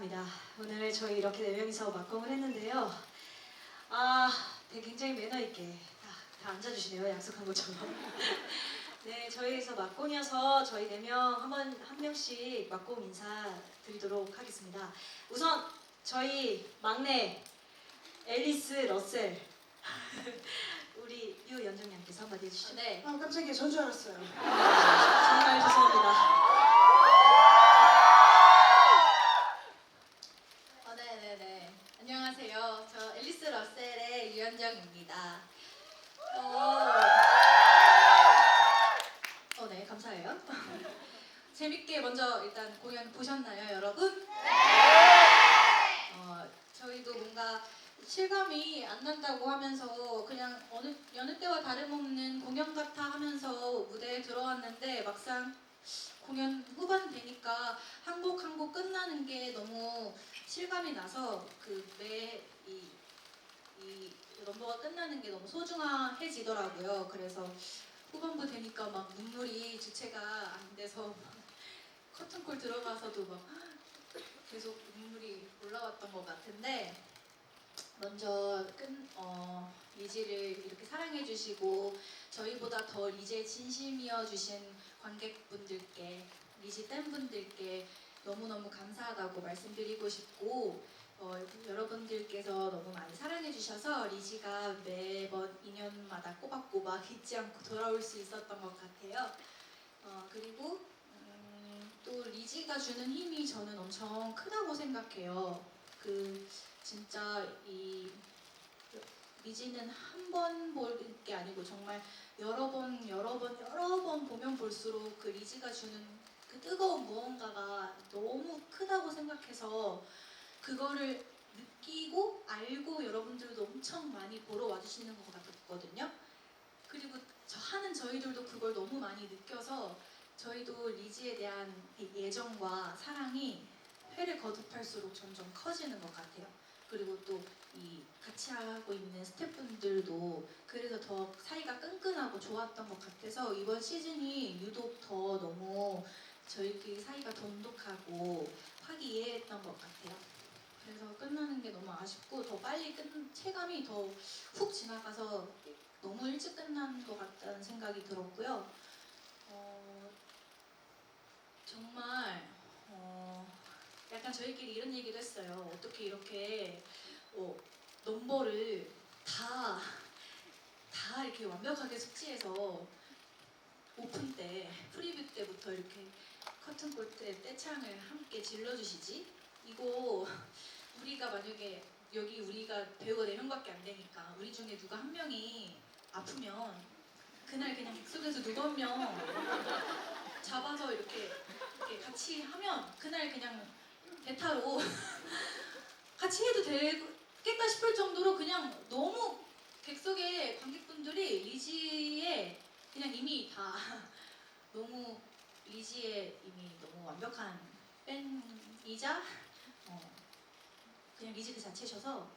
감사합니다. 오늘 저희 이렇게 네 명이서 막공을 했는데요. 아, 되게 굉장히 매너 있게 다, 다 앉아주시네요. 약속한 것처럼. 네, 저희에서 막공이어서 저희 네 명 한번 한 명씩 막공 인사 드리도록 하겠습니다. 우선 저희 막내 앨리스 러셀 우리 유연정 양께서 한마디 해주시죠. 네. 아 깜짝이야 전줄 알았어요. 정말 죄송합니다. 어, 네네네. 안녕하세요. 저 앨리스 러셀의 유현정입니다. 어, 어, 네, 감사해요. 재밌게 먼저 일단 공연 보셨나요, 여러분? 어, 저희도 뭔가 실감이 안 난다고 하면서 그냥 어느 여느 때와 다름없는 공연 같아 하면서 무대에 들어왔는데 막상 공연 후반 되니까 한 곡 한 곡 끝나는 게 너무 실감이 나서 그매이 이 넘버가 끝나는 게 너무 소중해지더라고요. 그래서 후반부 되니까 막 눈물이 주체가 안 돼서 커튼콜 들어가서도 막 계속 눈물이 올라왔던 것 같은데 먼저 끈, 어, 리지를 이렇게 사랑해주시고 저희보다 더 리지에 진심이어 주신 관객분들께 리지 팬분들께 너무너무 감사하다고 말씀드리고 싶고 어, 여러분들께서 너무 많이 사랑해주셔서 리지가 매번 2년마다 꼬박꼬박 잊지 않고 돌아올 수 있었던 것 같아요. 어, 그리고 음, 또 리지가 주는 힘이 저는 엄청 크다고 생각해요. 그 진짜 이 리지는 한 번 볼 게 아니고 정말 여러 번 여러 번 여러 번 보면 볼수록 그 리지가 주는 그 뜨거운 무언가가 너무 크다고 생각해서 그거를 느끼고 알고 여러분들도 엄청 많이 보러 와주시는 것 같거든요. 그리고 저 하는 저희들도 그걸 너무 많이 느껴서 저희도 리지에 대한 이 애정과 사랑이 회를 거듭할수록 점점 커지는 것 같아요. 그리고 또 이 같이 하고 있는 스태프분들도 그래서 더 사이가 끈끈하고 좋았던 것 같아서 이번 시즌이 유독 더 너무 저희끼리 사이가 돈독하고 화기애애했던 것 같아요. 그래서 끝나는 게 너무 아쉽고 더 빨리 끝 체감이 더 훅 지나가서 너무 일찍 끝난 것 같다는 생각이 들었고요. 어, 정말 어, 약간 저희끼리 이런 얘기도 했어요. 어떻게 이렇게 어, 넘버를 다, 다 이렇게 완벽하게 숙지해서 오픈 때, 프리뷰 때부터 이렇게 커튼콜 때 떼창을 함께 질러주시지? 이거 우리가 만약에 여기 우리가 배우가 4명밖에 안 되니까 우리 중에 누가 한 명이 아프면 그날 그냥 객석에서 누가 한명 잡아서 이렇게, 이렇게 같이 하면 그날 그냥 대타로 같이 해도 되겠다 싶을 정도로 그냥 너무 객석의 관객분들이 리지의 그냥 이미 다 너무 리지의 이미 너무 완벽한 팬이자 어, 그냥 리지 그 자체셔서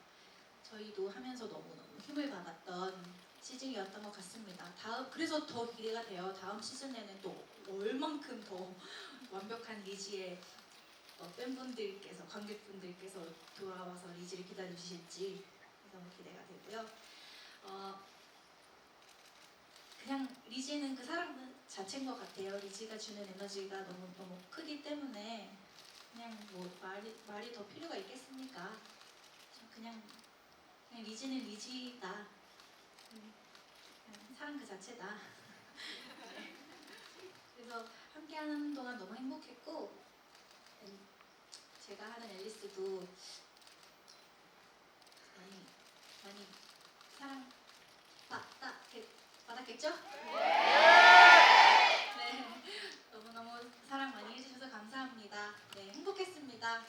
저희도 하면서 너무너무 힘을 받았던 시즌이었던 것 같습니다. 다음 그래서 더 기대가 돼요. 다음 시즌에는 또 얼만큼 더 완벽한 리지의 어, 팬분들께서 관객분들께서 돌아와서 리지를 기다려 주실지 너무 기대가 되고요. 어, 그냥 리지는 그 사람 자체인 것 같아요. 리지가 주는 에너지가 너무 너무 크기 때문에 그냥 뭐 말이 말이 더 필요가 있겠습니까? 저 그냥 그냥 리지는 리지다. 음, 사람 그 자체다. 네. 그래서 함께하는 동안 너무 행복했고 음, 제가 하는 앨리스도 많이 많이 사랑 받다 받았겠죠? 네. 너무너무 사랑 많이 해주셔서 감사합니다. 네, 행복했습니다.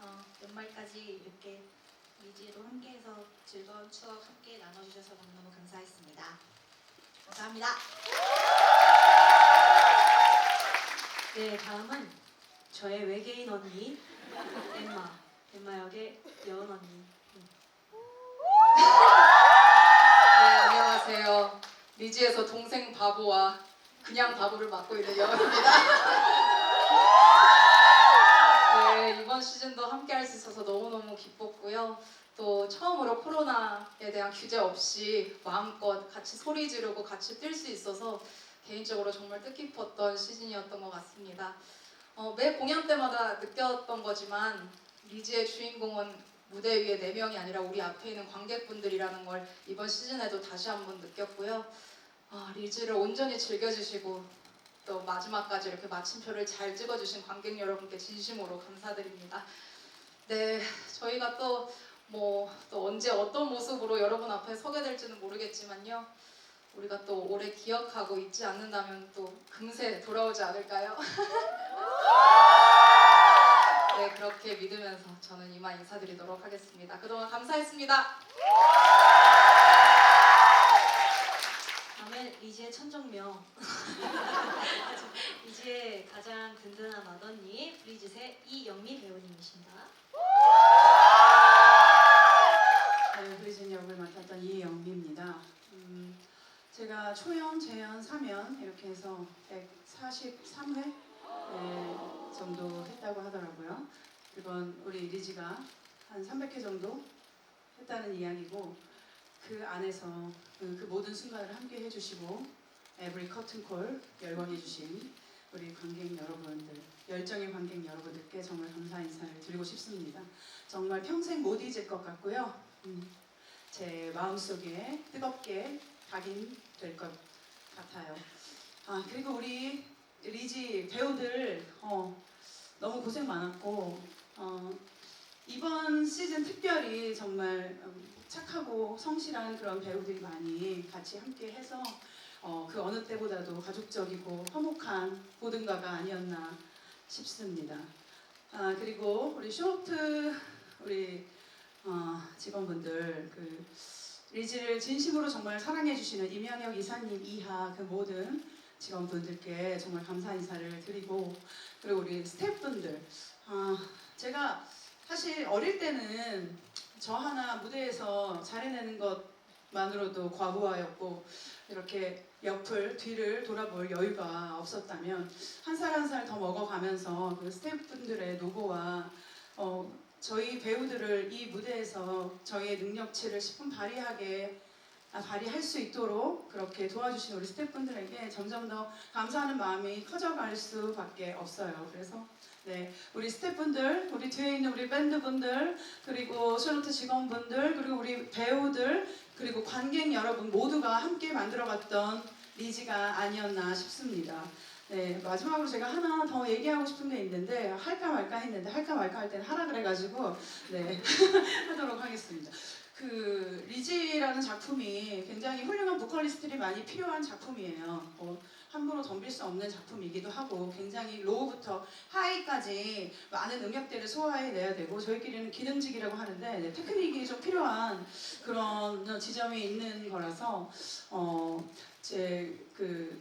어, 연말까지 이렇게 리지로 함께해서 즐거운 추억 함께 나눠주셔서 너무너무 감사했습니다. 감사합니다. 네, 다음은 저의 외계인 언니 엠마, 엠마 역의 여은 언니. 음. 네, 안녕하세요. 리지에서 동생 바보와 그냥 바보를 맡고 있는 여원입니다. 네, 네, 이번 시즌도 함께 할 수 있어서 너무너무 기뻤고요. 또 처음으로 코로나에 대한 규제 없이 마음껏 같이 소리 지르고 같이 뛸 수 있어서 개인적으로 정말 뜻깊었던 시즌이었던 것 같습니다. 어, 매 공연 때마다 느꼈던 거지만 리즈의 주인공은 무대 위에 네 명이 아니라 우리 앞에 있는 관객분들이라는 걸 이번 시즌에도 다시 한번 느꼈고요. 아, 리즈를 온전히 즐겨주시고 또 마지막까지 이렇게 마침표를 잘 찍어주신 관객 여러분께 진심으로 감사드립니다. 네, 저희가 또 뭐 또 언제 어떤 모습으로 여러분 앞에 서게 될지는 모르겠지만요. 우리가 또 오래 기억하고 잊지 않는다면 또 금세 돌아오지 않을까요? 네, 그렇게 믿으면서 저는 이만 인사드리도록 하겠습니다. 그동안 감사했습니다. 리지의 천정명. 리지의 가장 든든한 맏언니 브리짓의 이영미 배우님이십니다. 네, 브리진 역을 맡았던 이영미입니다. 음, 제가 초연, 재연, 3연 이렇게 해서 143회 정도 했다고 하더라고요. 이번 우리 리지가 한 300회 정도 했다는 이야기고 그 안에서 그, 그 모든 순간을 함께 해주시고 에브리 커튼콜 열광해주신 우리 관객 여러분들, 열정의 관객 여러분들께 정말 감사 인사를 드리고 싶습니다. 정말 평생 못 잊을 것 같고요. 음, 제 마음속에 뜨겁게 각인될 것 같아요. 아 그리고 우리 리지 배우들 어, 너무 고생 많았고 어, 이번 시즌 특별히 정말 음, 착하고 성실한 그런 배우들이 많이 같이 함께 해서 어, 그 어느 때보다도 가족적이고 화목한 보든가가 아니었나 싶습니다. 아 그리고 우리 쇼트 우리 어, 직원분들 그 리지를 진심으로 정말 사랑해 주시는 임현혁 이사님 이하 그 모든 직원분들께 정말 감사 인사를 드리고 그리고 우리 스태프분들 아, 제가 사실 어릴 때는 저 하나 무대에서 잘해내는 것만으로도 과부하였고 이렇게 옆을 뒤를 돌아볼 여유가 없었다면 한 살 한 살 더 먹어가면서 그 스태프분들의 노고와 어, 저희 배우들을 이 무대에서 저희의 능력치를 10분 발휘하게 아, 발휘할 수 있도록 그렇게 도와주신 우리 스태프분들에게 점점 더 감사하는 마음이 커져갈 수밖에 없어요. 그래서 네 우리 스태프분들, 우리 뒤에 있는 우리 밴드분들, 그리고 샬로트 직원분들, 그리고 우리 배우들, 그리고 관객 여러분 모두가 함께 만들어갔던 리지가 아니었나 싶습니다. 네, 마지막으로 제가 하나 더 얘기하고 싶은 게 있는데 할까 말까 했는데 할까 말까 할 때는 하라 그래가지고 네 하도록 하겠습니다. 그 리지라는 작품이 굉장히 훌륭한 보컬리스트들이 많이 필요한 작품이에요. 뭐 함부로 덤빌 수 없는 작품이기도 하고 굉장히 로우부터 하이까지 많은 음역대를 소화해내야 되고 저희끼리는 기능직이라고 하는데 네, 테크닉이 좀 필요한 그런 지점이 있는 거라서 어, 어제그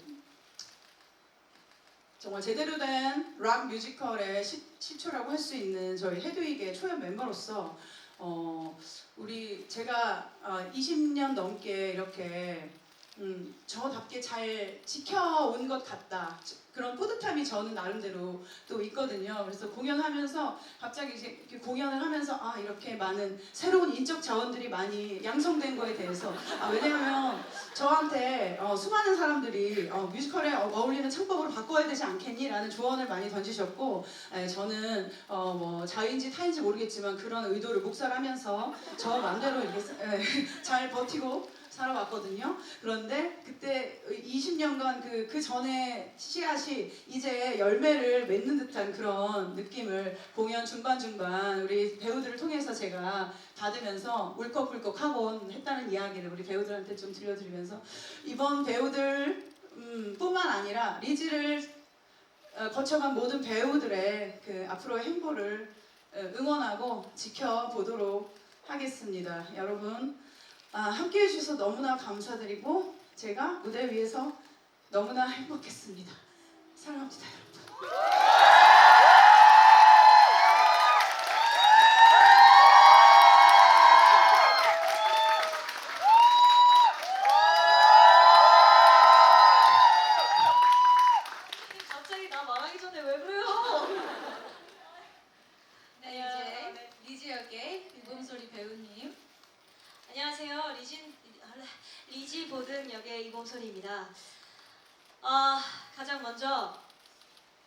정말 제대로 된 락 뮤지컬의 시, 시초라고 할 수 있는 저희 헤드윅의 초연 멤버로서 어, 우리 제가 어, 20년 넘게 이렇게 음, 저답게 잘 지켜온 것 같다. 그런 뿌듯함이 저는 나름대로 또 있거든요. 그래서 공연하면서 갑자기 이제 공연을 하면서 아 이렇게 많은 새로운 인적 자원들이 많이 양성된 거에 대해서 아, 왜냐하면 저한테 어, 수많은 사람들이 어, 뮤지컬에 어, 어울리는 창법으로 바꿔야 되지 않겠니라는 조언을 많이 던지셨고 에, 저는 어, 뭐 자인지 타인지 모르겠지만 그런 의도를 묵살하면서 저 마음대로 이렇게 에, 잘 버티고 살아왔거든요. 그런데 그때 20년간 그, 그 전에 씨앗이 이제 열매를 맺는 듯한 그런 느낌을 공연 중간중간 우리 배우들을 통해서 제가 받으면서 울컥울컥 하곤 했다는 이야기를 우리 배우들한테 좀 들려드리면서 이번 배우들 음, 뿐만 아니라 리지를 어, 거쳐간 모든 배우들의 그 앞으로의 행보를 어, 응원하고 지켜보도록 하겠습니다. 여러분 아, 함께 해 주셔서 너무나 감사드리고 제가 무대 위에서 너무나 행복했습니다. 사랑합니다, 여러분. 갑자기 나 말하기 전에 왜 그래요? 이봉소리 배우님. 안녕하세요. 리진 리지 보든 역의 이봉솔입니다. 아 가장 먼저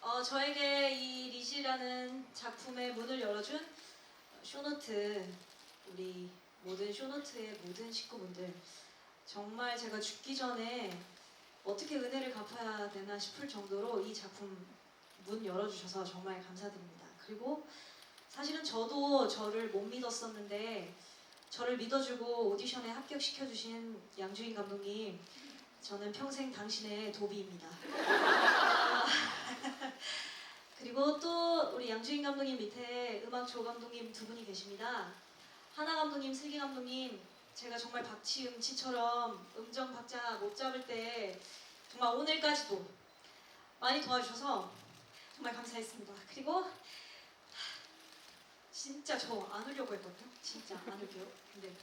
어, 저에게 이 리지라는 작품의 문을 열어준 쇼노트 우리 모든 쇼노트의 모든 식구분들 정말 제가 어떻게 은혜를 갚아야 되나 싶을 정도로 이 작품 문 열어주셔서 정말 감사드립니다. 그리고 사실은 저도 저를 못 믿었었는데 저를 믿어주고 오디션에 합격시켜주신 양주인 감독님, 저는 평생 당신의 도비입니다. 아, 그리고 또 우리 양주인 감독님 밑에 음악 조 감독님 두 분이 계십니다. 하나 감독님, 슬기 감독님, 제가 정말 박치음 치처럼 음정 박자 못 잡을 때 정말 오늘까지도 많이 도와주셔서 정말 감사했습니다. 그리고 진짜 저 안 울려고 했거든요. 진짜 안 울게요. 근데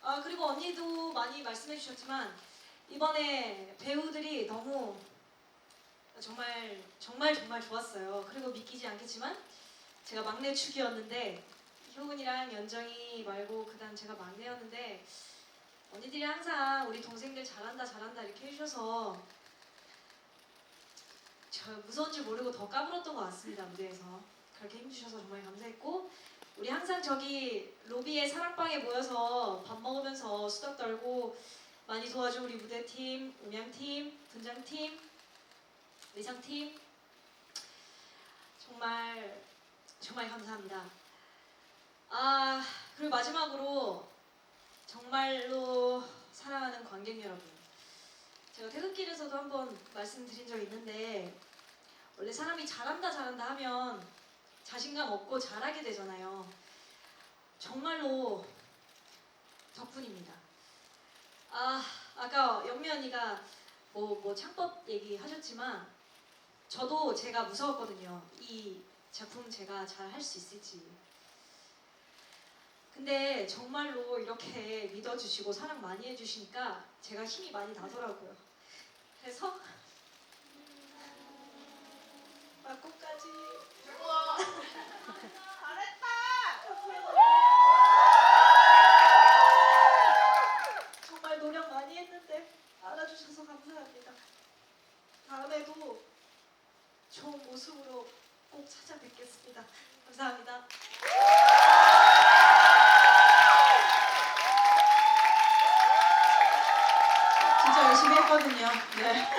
아 그리고 언니도 많이 말씀해 주셨지만 이번에 배우들이 너무 정말 정말 정말 좋았어요. 그리고 믿기지 않겠지만 제가 막내 축이었는데 효은이랑 연정이 말고 그다음 제가 막내였는데 언니들이 항상 우리 동생들 잘한다 잘한다 이렇게 해주셔서 저 무서운 줄 모르고 더 까불었던 것 같습니다 무대에서 그렇게 힘주셔서 정말 감사했고 우리 항상 저기 로비의 사랑방에 모여서 밥 먹으면서 수다 떨고 많이 도와준 우리 무대팀, 음향팀, 분장팀, 의상팀 정말 정말 감사합니다. 아 그리고 마지막으로 정말로 사랑하는 관객 여러분 제가 태극길에서도 한번 말씀드린 적 있는데 원래 사람이 잘한다 잘한다 하면 자신감 얻고 잘하게 되잖아요. 정말로 덕분입니다. 아 아까 영미 언니가 뭐, 뭐 창법 얘기하셨지만 저도 제가 무서웠거든요. 이 작품 제가 잘 할 수 있을지. 근데 정말로 이렇게 믿어주시고 사랑 많이 해주시니까 제가 힘이 많이 나더라고요. 그래서 막고까지 정말 노력 많이 했는데 알아주셔서 감사합니다. 다음에도 좋은 모습으로 꼭 찾아뵙겠습니다. 감사합니다. 했거든요. 네.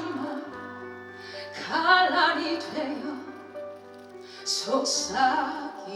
말 칼날이 되어 속삭이네